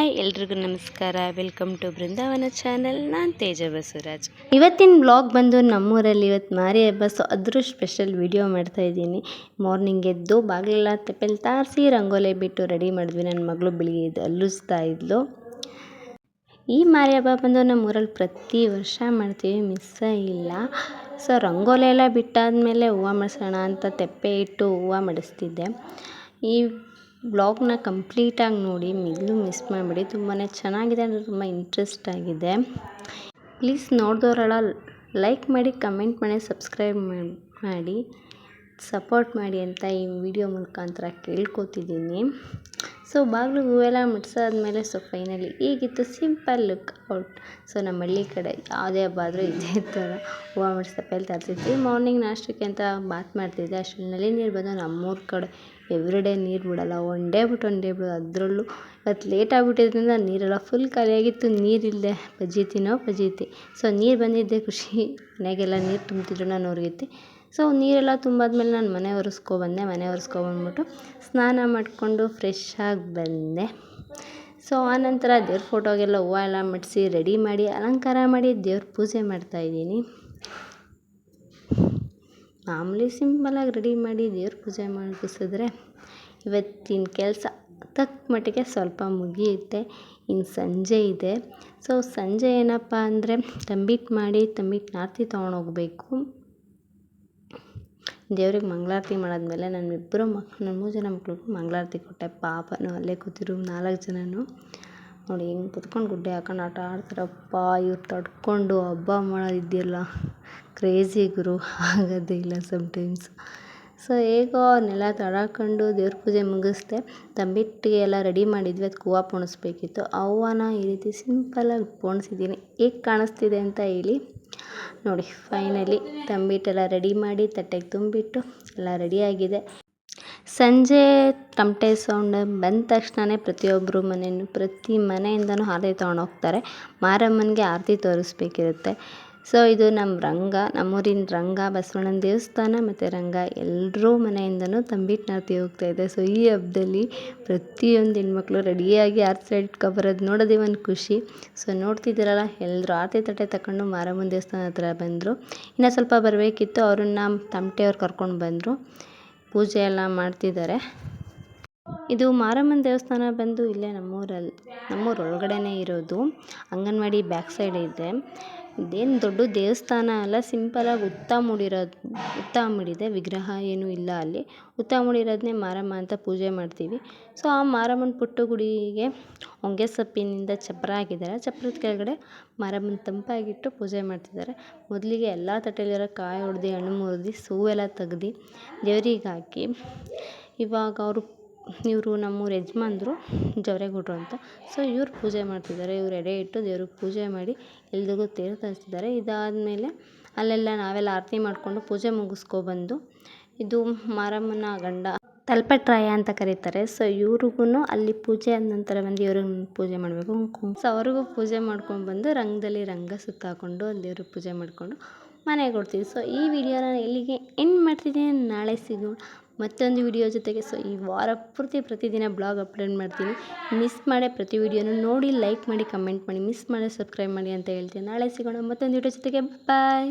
Hi, ಎಲ್ರಿಗೂ ನಮಸ್ಕಾರ. Welcome to Brindavan channel ನಾನು ತೇಜ ಬಸವರಾಜ್. ಇವತ್ತಿನ ಬ್ಲಾಗ್ ಬಂದು ನಮ್ಮೂರಲ್ಲಿ ಇವತ್ತು ಮಾರಿ ಹಬ್ಬ ಸೊ ಅದ್ರ ಸ್ಪೆಷಲ್ ವಿಡಿಯೋ ಮಾಡ್ತಾ ಇದ್ದೀನಿ. ಮಾರ್ನಿಂಗ್ ಎದ್ದು ಬಾಗಿಲೆಲ್ಲ ತೆಪ್ಪೆಲ್ ತಾರಿಸಿ ರಂಗೋಲೆ ಬಿಟ್ಟು ರೆಡಿ ಮಾಡಿದ್ವಿ. ನನ್ನ ಮಗಳು ಬೆಳಿಗ್ಗೆ ಎದ್ದು ಅಲ್ಲಿಸ್ತಾ ಇದ್ಲು. ಈ ಮಾರಿ ಹಬ್ಬ ಬಂದು ನಮ್ಮೂರಲ್ಲಿ ಪ್ರತಿ ವರ್ಷ ಮಾಡ್ತೀವಿ ಮಿಸ್ಸೇ ಇಲ್ಲ. ಸೊ ರಂಗೋಲೆ ಎಲ್ಲ ಬಿಟ್ಟಾದಮೇಲೆ ಹೂವು ಮಾಡಿಸೋಣ ಅಂತ ತೆಪ್ಪೆ ಇಟ್ಟು ಹೂವು ಮಾಡಿಸ್ತಿದ್ದೆ. ಈ ಬ್ಲಾಗ್ನ ಕಂಪ್ಲೀಟಾಗಿ ನೋಡಿ ಮಿಗಿಲು ಮಿಸ್ ಮಾಡಿಬಿಡಿ. ತುಂಬಾ ಚೆನ್ನಾಗಿದೆ ಅಂದರೆ ತುಂಬ ಇಂಟ್ರೆಸ್ಟ್ ಆಗಿದೆ. ಪ್ಲೀಸ್ ನೋಡಿದವರೆಲ್ಲ ಲೈಕ್ ಮಾಡಿ ಕಮೆಂಟ್ ಮಾಡಿ ಸಬ್ಸ್ಕ್ರೈಬ್ ಮಾಡಿ ಸಪೋರ್ಟ್ ಮಾಡಿ ಅಂತ ಈ ವಿಡಿಯೋ ಮುಖಾಂತರ ಕೇಳ್ಕೊತಿದ್ದೀನಿ. ಸೊ ಬಾಗಿಲು ಹೂವೆಲ್ಲ ಮುಟ್ಸಾದ್ಮೇಲೆ ಸೊ ಫೈನಲಿ ಈಗಿತ್ತು ಸಿಂಪಲ್ ಲುಕ್ ಔಟ್ ಸೊ ನಮ್ಮ ಹಳ್ಳಿ ಕಡೆ ಯಾವುದೇ ಹಬ್ಬ ಆದರೂ ಇದೇ ಥರ ಹೂವು ಮುಡ್ಸಿ ತಪ್ಪೆಯಲ್ಲಿ ತರ್ತಿದ್ವಿ. ಮಾರ್ನಿಂಗ್ ನಾಷ್ಟಕ್ಕೆ ಅಂತ ಬಾತ್ ಮಾಡ್ತಿದ್ದೆ. ಅಷ್ಟರಲ್ಲಿ ನೀರು ಬಂದು ನಮ್ಮೂರ ಕಡೆ ಎವ್ರಿ ಡೇ ನೀರು ಬಿಡೋಲ್ಲ. ಒನ್ ಡೇ ಬಿಟ್ಟು ಒನ್ ಡೇ ಬಿಡೋದು ಅದರಲ್ಲೂ ಇವತ್ತು ಲೇಟ್ ಆಗಿಬಿಟ್ಟಿದ್ರಿಂದ ನೀರೆಲ್ಲ ಫುಲ್ ಖಾಲಿಯಾಗಿತ್ತು. ನೀರಿಲ್ಲದೆ ಪಜೀತಿನೋ ಪಜೀತಿ ಸೊ ನೀರು ಬಂದಿದ್ದೆ ಖುಷಿ. ಮನೆಗೆಲ್ಲ ನೀರು ತುಂಬ್ತಿದ್ರು ನಾನು ಹೊರಗಿದ್ದೆ ಸೊ ನೀರೆಲ್ಲ ತುಂಬಾದ್ಮೇಲೆ ನಾನು ಮನೆ ಒರೆಸ್ಕೊಬಂದೆ ಮನೆ ಒರೆಸ್ಕೊಬಂದ್ಬಿಟ್ಟು ಸ್ನಾನ ಮಾಡಿಕೊಂಡು ಫ್ರೆಶ್ ಆಗಿ ಬಂದೆ. ಸೊ ಆನಂತರ ದೇವ್ರ ಫೋಟೋಗೆಲ್ಲ ಹೂವು ಎಲ್ಲ ಮಡಿಸಿ ರೆಡಿ ಮಾಡಿ ಅಲಂಕಾರ ಮಾಡಿ ದೇವ್ರ ಪೂಜೆ ಮಾಡ್ತಾಯಿದ್ದೀನಿ ಮಾಮೂಲಿ ಸಿಂಪಲಾಗಿ ರೆಡಿ ಮಾಡಿ ದೇವ್ರ ಪೂಜೆ ಮಾಡಿಸಿದ್ರೆ ಇವತ್ತಿನ ಕೆಲಸ ತಕ್ಕ ಮಟ್ಟಿಗೆ ಸ್ವಲ್ಪ ಮುಗಿಯುತ್ತೆ. ಇನ್ನು ಸಂಜೆ ಇದೆ. ಸೊ ಸಂಜೆ ಏನಪ್ಪ ಅಂದರೆ ತಂಬಿಟ್ಟು ಮಾಡಿ ತಂಬಿಟ್ಟು ಆರತಿ ತೊಗೊಂಡೋಗ್ಬೇಕು ದೇವ್ರಿಗೆ ಮಂಗಳಾರತಿ ಮಾಡಾದ್ಮೇಲೆ ನನ್ನಿಬ್ಬರು ಮಕ್ಳು ನನ್ನ ಮೂರು ಜನ ಮಕ್ಳಿಗೂ ಮಂಗಳಾರತಿ ಕೊಟ್ಟೆ. ಪಾಪನೂ ಅಲ್ಲೇ ಕೂತಿರು ನಾಲ್ಕು ಜನನು. ನೋಡಿ ಹೆಂಗೆ ಕುತ್ಕೊಂಡು ಗುಡ್ಡೆ ಹಾಕೊಂಡು ಆಟ ಆಡ್ತಾರಪ್ಪ, ಇವ್ರು ತಡ್ಕೊಂಡು ಹಬ್ಬ ಮಾಡೋದಿದೆಯಲ್ಲ. ಕ್ರೇಜಿ ಗುರು, ಆಗೋದೇ ಇಲ್ಲ ಸಮ್ಟೈಮ್ಸ್ ಸೊ ಹೇಗೋ ಅವನ್ನೆಲ್ಲ ತಡಕೊಂಡು ದೇವ್ರ ಪೂಜೆ ಮುಗಿಸ್ದೆ ತಂಬಿಟ್ಟಿಗೆ ಎಲ್ಲ ರೆಡಿ ಮಾಡಿದ್ವಿ ಅದು ಹೂವು ಪೋಣಿಸ್ಬೇಕಿತ್ತು. ಆ ಹೂವನ ಈ ರೀತಿ ಸಿಂಪಲ್ಲಾಗಿ ಪೋಣಿಸಿದ್ದೀನಿ. ಹೇಗೆ ಕಾಣಿಸ್ತಿದೆ ಅಂತ ಹೇಳಿ ನೋಡಿ ಫೈನಲಿ ತಂಬಿಟ್ಟೆಲ್ಲ ರೆಡಿ ಮಾಡಿ ತಟ್ಟೆಗೆ ತುಂಬಿಟ್ಟು ಎಲ್ಲ ರೆಡಿಯಾಗಿದೆ ಸಂಜೆ ತಮಟೆ ಸೌಂಡ್ ಬಂದ ತಕ್ಷಣವೇ ಪ್ರತಿಯೊಬ್ಬರು ಮನೆಯೂ ಪ್ರತಿ ಮನೆಯಿಂದನೂ ಆರತಿ ತೊಗೊಂಡೋಗ್ತಾರೆ ಮಾರಮ್ಮನಿಗೆ ಆರತಿ ತೋರಿಸ್ಬೇಕಿರುತ್ತೆ. ಸೊ ಇದು ನಮ್ಮ ರಂಗ, ನಮ್ಮೂರಿನ ರಂಗ, ಬಸವಣ್ಣನ ದೇವಸ್ಥಾನ ಮತ್ತು ರಂಗ ಎಲ್ಲರೂ ಮನೆಯಿಂದನೂ ತಂಬಿಟ್ಟು ಹೋಗ್ತಾ ಇದೆ. ಸೊ ಈ ಹಬ್ಬದಲ್ಲಿ ಪ್ರತಿಯೊಂದು ಹೆಣ್ಮಕ್ಳು ರೆಡಿಯಾಗಿ ಆರತಿ ಇಟ್ಕೊಬರೋದು ನೋಡೋದೇ ಒಂದು ಖುಷಿ. ಸೊ ನೋಡ್ತಿದ್ದೀರಲ್ಲ ಎಲ್ಲರೂ ಆರತಿ ತಟ್ಟೆ ತಗೊಂಡು ಮಾರಮ್ಮನ ದೇವಸ್ಥಾನ ಹತ್ರ ಬಂದರು. ಇನ್ನು ಸ್ವಲ್ಪ ಬರಬೇಕಿತ್ತು, ಅವ್ರನ್ನ ತಮಟೆಯವ್ರು ಕರ್ಕೊಂಡು ಬಂದರು. ಪೂಜೆ ಎಲ್ಲ ಮಾಡ್ತಿದ್ದಾರೆ. ಇದು ಮಾರಮ್ಮನ ದೇವಸ್ಥಾನ ಬಂದು ಇಲ್ಲೇ ನಮ್ಮೂರಲ್ಲಿ ನಮ್ಮೂರ ಒಳಗಡೆನೇ ಇರೋದು. ಅಂಗನವಾಡಿ ಬ್ಯಾಕ್ ಸೈಡ್ ಇದೆ. ಇದೇನು ದೊಡ್ಡ ದೇವಸ್ಥಾನ ಅಲ್ಲ ಸಿಂಪಲಾಗಿ ಉತ್ತ ಮೂಡಿರೋದು ಉತ್ತ ಮೂಡಿದೆ ವಿಗ್ರಹ ಏನೂ ಇಲ್ಲ ಅಲ್ಲಿ. ಉತ್ತ ಮೂಡಿರೋದನ್ನೇ ಮಾರಮ್ಮ ಅಂತ ಪೂಜೆ ಮಾಡ್ತೀವಿ. ಸೊ ಆ ಮಾರಮ್ಮನ ಪುಟ್ಟ ಗುಡಿಗೆ ಹೊಂಗೆ ಸೊಪ್ಪಿನಿಂದ ಚಪ್ಪರ ಹಾಕಿದ್ದಾರೆ. ಚಪ್ಪರದ ಕೆಳಗಡೆ ಮಾರಮ್ಮನ ತಂಪಾಗಿಟ್ಟು ಪೂಜೆ ಮಾಡ್ತಿದ್ದಾರೆ. ಮೊದಲಿಗೆ ಎಲ್ಲ ತಟ್ಟೆಲಿರೋ ಕಾಯಿ ಹೊಡೆದು ಹಣ್ಣು ಮುರಿದು, ಹೂವೆಲ್ಲ ತೆಗ್ದು ದೇವ್ರಿಗೆ ಹಾಕಿ ಇವಾಗ ಅವರು ಇವರು ನಮ್ಮೂರ ಯಜಮಾನ್ರು ಜವರೇಗೌಡರು ಅಂತ. ಸೊ ಇವ್ರು ಪೂಜೆ ಮಾಡ್ತಿದ್ದಾರೆ. ಇವ್ರು ಎಡೆ ಇಟ್ಟು ದೇವ್ರಿಗೆ ಪೂಜೆ ಮಾಡಿ ಎಲ್ರಿಗೂ ತೇರು ತರಿಸ್ತಿದ್ದಾರೆ. ಇದಾದಮೇಲೆ ಅಲ್ಲೆಲ್ಲ ನಾವೆಲ್ಲ ಆರತಿ ಮಾಡಿಕೊಂಡು ಪೂಜೆ ಮುಗಿಸ್ಕೊಬಂದು ಇದು ಮಾರಮ್ಮನ ಗಂಡ ತಲ್ಪಟ್ರಾಯ ಅಂತ ಕರೀತಾರೆ. ಸೊ ಇವ್ರಿಗೂ ಅಲ್ಲಿ ಪೂಜೆ ಆದ ನಂತರ ಬಂದು ಇವ್ರಿಗೆ ಪೂಜೆ ಮಾಡಬೇಕು. ಸೊ ಅವ್ರಿಗೂ ಪೂಜೆ ಮಾಡ್ಕೊಂಡು ಬಂದು ರಂಗದಲ್ಲಿ ರಂಗ ಸುತ್ತಾಕೊಂಡು ದೇವ್ರಿಗೆ ಪೂಜೆ ಮಾಡಿಕೊಂಡು ಮನೆಗೆ ಕೊಡ್ತೀವಿ ಸೊ ಈ ವಿಡಿಯೋನ ಇಲ್ಲಿಗೆ ಎಂಡ್ ಮಾಡ್ತಿದ್ದೀನಿ, ನಾಳೆ ಸಿಗೋಣ. ಮತ್ತೊಂದು ವಿಡಿಯೋ ಜೊತೆಗೆ. ಸೊ ಈ ವಾರ ಪೂರ್ತಿ ಪ್ರತಿದಿನ ಬ್ಲಾಗ್ ಅಪ್ಲೋಡ್ ಮಾಡ್ತೀನಿ. ಮಿಸ್ ಮಾಡೇ ಪ್ರತಿ ವಿಡಿಯೋನು ನೋಡಿ ಲೈಕ್ ಮಾಡಿ ಕಮೆಂಟ್ ಮಾಡಿ ಮಿಸ್ ಮಾಡಿ ಸಬ್ಸ್ಕ್ರೈಬ್ ಮಾಡಿ ಅಂತ ಹೇಳ್ತೀನಿ. ನಾಳೆ ಸಿಗೋಣ ಮತ್ತೊಂದು ವಿಡಿಯೋ ಜೊತೆಗೆ. ಬಾಯ್